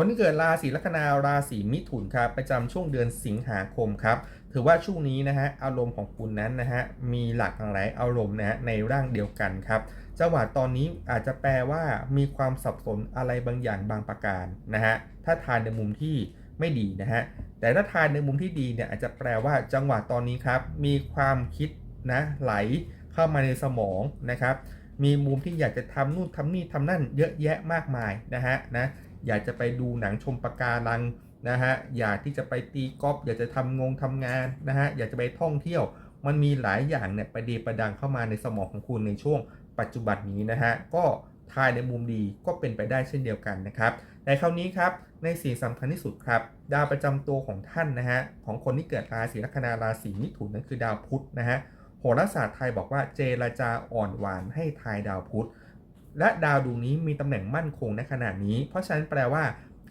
คนที่เกิดราศีลัคนาราศีมิถุนครับประจำช่วงเดือนสิงหาคมครับถือว่าช่วงนี้นะฮะอารมณ์ของคุณนั้นนะฮะมีหลากหลายอารมณ์นะฮะในร่างเดียวกันครับจังหวะตอนนี้อาจจะแปลว่ามีความสับสนอะไรบางอย่างบางประการนะฮะถ้าทานในมุมที่ไม่ดีนะฮะแต่ถ้าทานในมุมที่ดีเนี่ยอาจจะแปลว่าจังหวะตอนนี้ครับมีความคิดนะไหลเข้ามาในสมองนะครับมีมุมที่อยากจะทำนู่นทำนี่ทำนั่นเยอะแยะมากมายนะฮะนะ อยากจะไปดูหนังชมปะการังนะฮะอยากที่จะไปตีกอล์ฟอยากจะทำงงทำงานนะฮะอยากจะไปท่องเที่ยว มันมีหลายอย่างเนี่ยประเดประดังเข้ามาในสมองของคุณในช่วงปัจจุบันนี้นะฮะก็ทายในมุมดีก็เป็นไปได้เช่นเดียวกันนะครับแต่คราวนี้ครับในสิ่งสำคัญที่สุดครับดาวประจำตัวของท่านนะฮะของคนที่เกิดราศีลัคนาราศีมิถุนนั่นคือดาวพุธนะฮะโหราศาสตร์ไทยบอกว่าเจรจาอ่อนหวานให้ทายดาวพุธ และดาวดวงนี้มีตำแหน่งมั่นคงในขณะนี้ เพราะฉะนั้นแปลว่า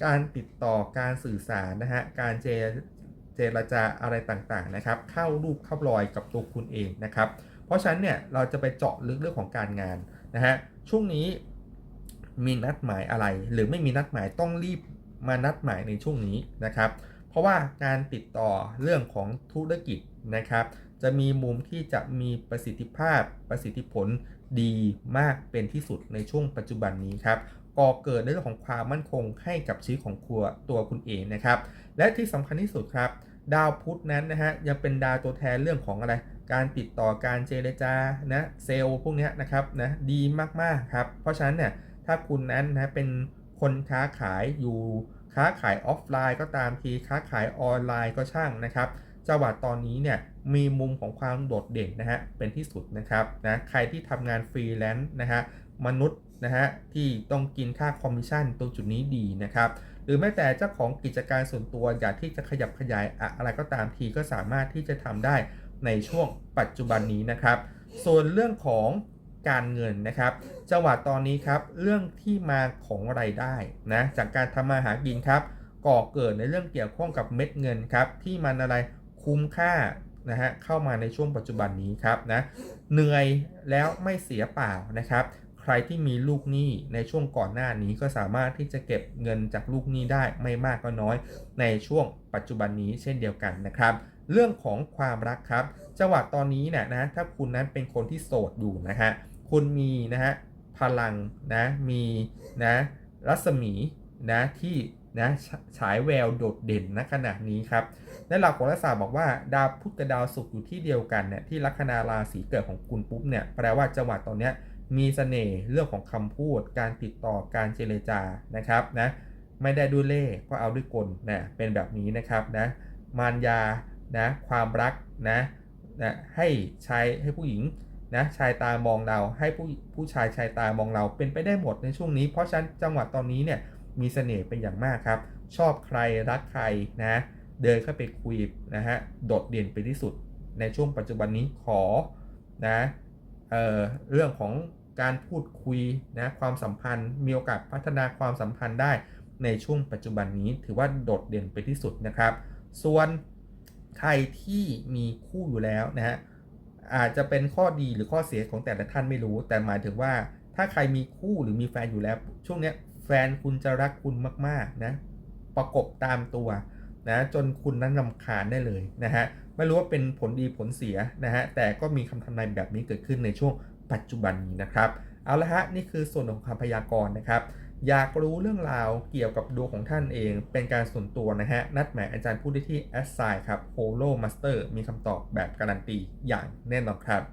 การติดต่อการสื่อสารนะฮะการเจเจรจาอะไรต่างๆนะครับ เข้ารูปเข้ารอยกับตัวคุณเองนะครับ เพราะฉะนั้นเนี่ยเราจะไปเจาะลึกเรื่องของการงานนะฮะช่วงนี้มีนัดหมายอะไร หรือไม่มีนัดหมายต้องรีบมานัดหมายในช่วงนี้นะครับ เพราะว่าการติดต่อเรื่องของธุรกิจนะครับ จะมีมุมที่จะมีประสิทธิภาพประสิทธิผลดีมากเป็นที่สุดในช่วงปัจจุบันนี้ครับก่อเกิดในเรื่องของความมั่นคงให้กับชีวิตของครัวตัวคุณเองนะครับ และที่สำคัญที่สุดครับ ดาวพุธนั้นนะฮะยังเป็นดาวตัวแทนเรื่องของอะไร การติดต่อการเจรจานะเซลล์พวกนี้นะครับนะดีมากๆครับเพราะฉะนั้นเนี่ยถ้าคุณนั้นนะเป็นคนค้าขายอยู่ค้าขายออฟไลน์ก็ตามทีค้าขายออนไลน์ก็ช่างนะครับ จังหวะตอนนี้เนี่ยมีมุมของความโดดเด่นนะฮะเป็นที่สุดนะครับนะใครที่ทำงานฟรีแลนซ์นะฮะมนุษย์นะฮะที่ต้องกินค่าคอมมิชชั่นตรงจุดนี้ดีนะครับหรือแม้แต่เจ้าของกิจการส่วนตัวอยากที่จะขยับขยายอะไรก็ตามทีก็สามารถที่จะทำได้ในช่วงปัจจุบันนี้นะครับ ส่วนเรื่องของการเงินนะครับ จังหวะตอนนี้ครับเรื่องที่มาของไรายได้นะจากการทำมาหากินครับก่อเกิดในเรื่องเกี่ยวข้องกับเม็ดเงินครับที่มันอะไร คุ้มค่านะฮะเข้ามาในช่วงปัจจุบันนี้ครับนะเหนื่อยแล้วไม่เสียเปล่านะครับ ใครที่มีลูกหนี้ในช่วงก่อนหน้านี้ก็สามารถที่จะเก็บเงินจากลูกหนี้ได้ไม่มากก็น้อย ในช่วงปัจจุบันนี้เช่นเดียวกันนะครับ เรื่องของความรักครับ จังหวะตอนนี้เนี่ยนะถ้าคุณนั้นเป็นคนที่โสดอยู่นะฮะคุณมีนะฮะพลังนะมีนะรัศมีนะที่ นะฉายแววโดดเด่นณขณะนี้ครับในหลักโหราศาสตร์บอกว่าดาวพุธกับดาวศุกร์อยู่ที่เดียวกันเนี่ยที่ลัคนาราศีเกิดของคุณปุ๊บเนี่ยแปลว่าจังหวะตอนเนี้ยมีเสน่ห์เรื่องของคำพูด การติดต่อการเจรจานะครับนะไม่ได้ด้วยเล่ห์ก็เอาด้วยกลนะเป็นแบบนี้นะครับนะมารยานะความรักนะนะให้ชายให้ผู้หญิงนะชายตามองเราให้ผู้ผู้ชายชายตามองเราเป็นไปได้หมดในช่วงนี้ เพราะฉะนั้นจังหวะตอนนี้เนี่ย มีเสน่ห์เป็นอย่างมากครับ ชอบใครรักใครนะเดินเข้าไปคุยนะฮะโดดเด่นไปที่สุดในช่วงปัจจุบันนี้ขอนะเออเรื่องของการพูดคุยนะความสัมพันธ์ มีโอกาสพัฒนาความสัมพันธ์ได้ในช่วงปัจจุบันนี้ถือว่าโดดเด่นไปที่สุดนะครับ ส่วนใครที่มีคู่อยู่แล้วนะฮะอาจจะเป็นข้อดีหรือข้อเสียของแต่ละท่านไม่รู้ แต่หมายถึงว่าถ้าใครมีคู่หรือมีแฟนอยู่แล้ว ช่วงเนี้ย แฟนคุณจะรักคุณมากๆนะประกบตามตัวนะจนคุณนั้นรำคาญได้เลยนะฮะไม่รู้ว่าเป็นผลดีผลเสียนะฮะแต่ก็มีคำทำนายแบบนี้เกิดขึ้นในช่วงปัจจุบันนี้นะครับเอาละฮะนี่คือส่วนของคำพยากรณ์นะครับ อยากรู้เรื่องราวเกี่ยวกับดวงของท่านเอง เป็นการส่วนตัวนะฮะนัดหมายอาจารย์ผู้ได้ที่ a s s i g n ครับ Holo Master มีคำตอบแบบการันตีอย่างแน่นอนครับ